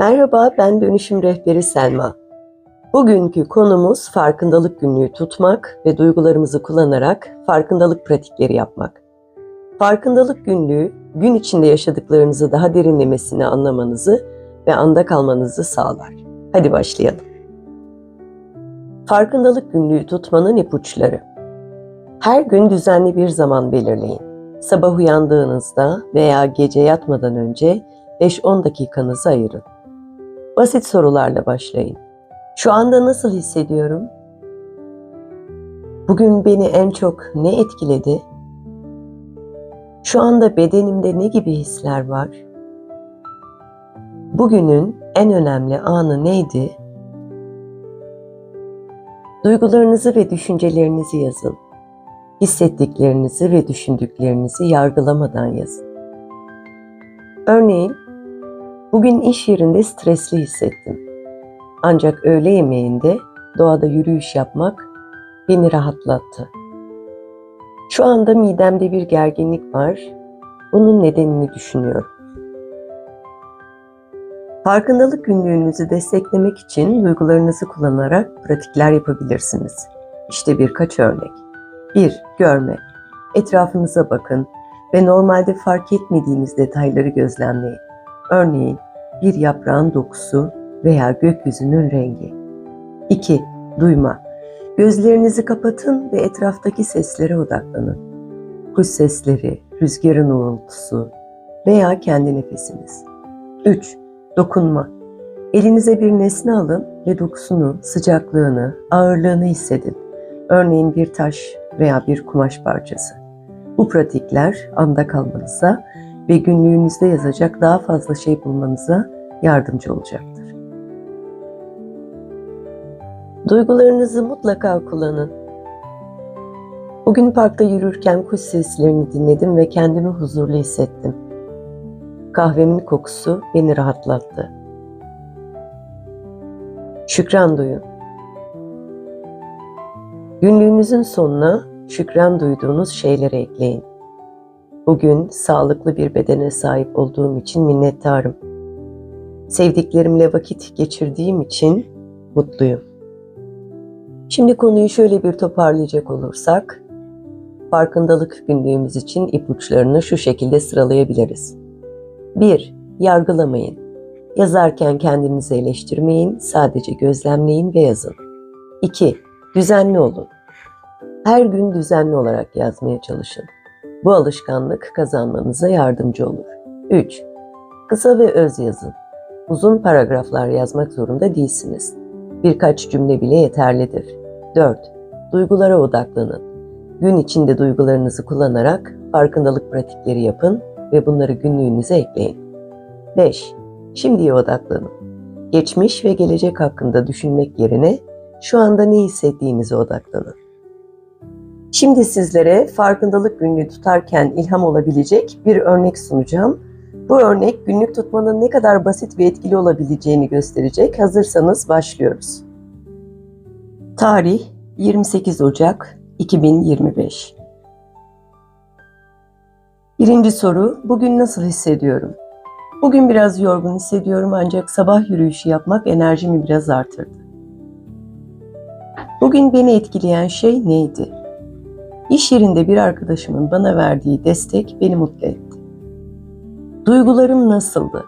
Merhaba, ben dönüşüm rehberi Selma. Bugünkü konumuz farkındalık günlüğü tutmak ve duygularımızı kullanarak farkındalık pratikleri yapmak. Farkındalık günlüğü, gün içinde yaşadıklarınızı daha derinlemesine anlamanızı ve anda kalmanızı sağlar. Hadi başlayalım. Farkındalık günlüğü tutmanın ipuçları. Her gün düzenli bir zaman belirleyin. Sabah uyandığınızda veya gece yatmadan önce 5-10 dakikanızı ayırın. Basit sorularla başlayın. Şu anda nasıl hissediyorum? Bugün beni en çok ne etkiledi? Şu anda bedenimde ne gibi hisler var? Bugünün en önemli anı neydi? Duygularınızı ve düşüncelerinizi yazın. Hissettiklerinizi ve düşündüklerinizi yargılamadan yazın. Örneğin, bugün iş yerinde stresli hissettim. Ancak öğle yemeğinde doğada yürüyüş yapmak beni rahatlattı. Şu anda midemde bir gerginlik var. Bunun nedenini düşünüyorum. Farkındalık günlüğünüzü desteklemek için duygularınızı kullanarak pratikler yapabilirsiniz. İşte birkaç örnek. 1. Görme. Etrafınıza bakın ve normalde fark etmediğiniz detayları gözlemleyin. Örneğin bir yaprağın dokusu veya gökyüzünün rengi. 2. Duyma. Gözlerinizi kapatın ve etraftaki seslere odaklanın. Kuş sesleri, rüzgarın uğultusu veya kendi nefesiniz. 3. Dokunma. Elinize bir nesne alın ve dokusunu, sıcaklığını, ağırlığını hissedin. Örneğin bir taş veya bir kumaş parçası. Bu pratikler anda kalmanıza ve günlüğünüzde yazacak daha fazla şey bulmanıza yardımcı olacaktır. Duygularınızı mutlaka kullanın. Bugün parkta yürürken kuş seslerini dinledim ve kendimi huzurlu hissettim. Kahvemin kokusu beni rahatlattı. Şükran duyun. Günlüğünüzün sonuna şükran duyduğunuz şeyleri ekleyin. Bugün sağlıklı bir bedene sahip olduğum için minnettarım. Sevdiklerimle vakit geçirdiğim için mutluyum. Şimdi konuyu şöyle bir toparlayacak olursak, farkındalık günlüğümüz için ipuçlarını şu şekilde sıralayabiliriz. 1. Yargılamayın. Yazarken kendinizi eleştirmeyin, sadece gözlemleyin ve yazın. 2. Düzenli olun. Her gün düzenli olarak yazmaya çalışın. Bu alışkanlık kazanmanıza yardımcı olur. 3. Kısa ve öz yazın. Uzun paragraflar yazmak zorunda değilsiniz. Birkaç cümle bile yeterlidir. 4. Duygulara odaklanın. Gün içinde duygularınızı kullanarak farkındalık pratikleri yapın ve bunları günlüğünüze ekleyin. 5. Şimdiye odaklanın. Geçmiş ve gelecek hakkında düşünmek yerine şu anda ne hissettiğinize odaklanın. Şimdi sizlere farkındalık günlüğü tutarken ilham olabilecek bir örnek sunacağım. Bu örnek günlük tutmanın ne kadar basit ve etkili olabileceğini gösterecek. Hazırsanız başlıyoruz. Tarih 28 Ocak 2025 Birinci soru, bugün nasıl hissediyorum? Bugün biraz yorgun hissediyorum ancak sabah yürüyüşü yapmak enerjimi biraz artırdı. Bugün beni etkileyen şey neydi? İş yerinde bir arkadaşımın bana verdiği destek beni mutlu etti. Duygularım nasıldı?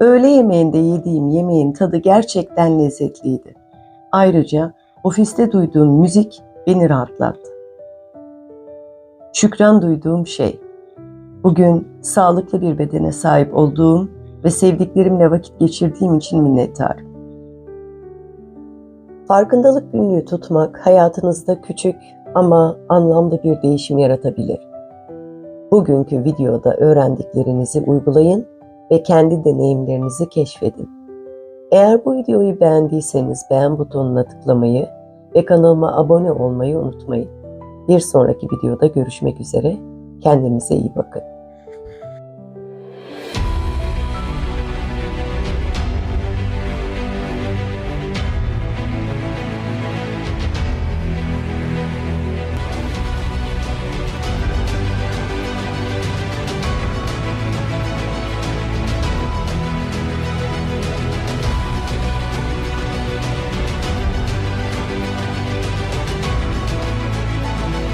Öğle yemeğinde yediğim yemeğin tadı gerçekten lezzetliydi. Ayrıca ofiste duyduğum müzik beni rahatlattı. Şükran duyduğum şey, bugün sağlıklı bir bedene sahip olduğum ve sevdiklerimle vakit geçirdiğim için minnettarım. Farkındalık günlüğü tutmak hayatınızda küçük ama anlamlı bir değişim yaratabilir. Bugünkü videoda öğrendiklerinizi uygulayın ve kendi deneyimlerinizi keşfedin. Eğer bu videoyu beğendiyseniz beğen butonuna tıklamayı ve kanalıma abone olmayı unutmayın. Bir sonraki videoda görüşmek üzere. Kendinize iyi bakın.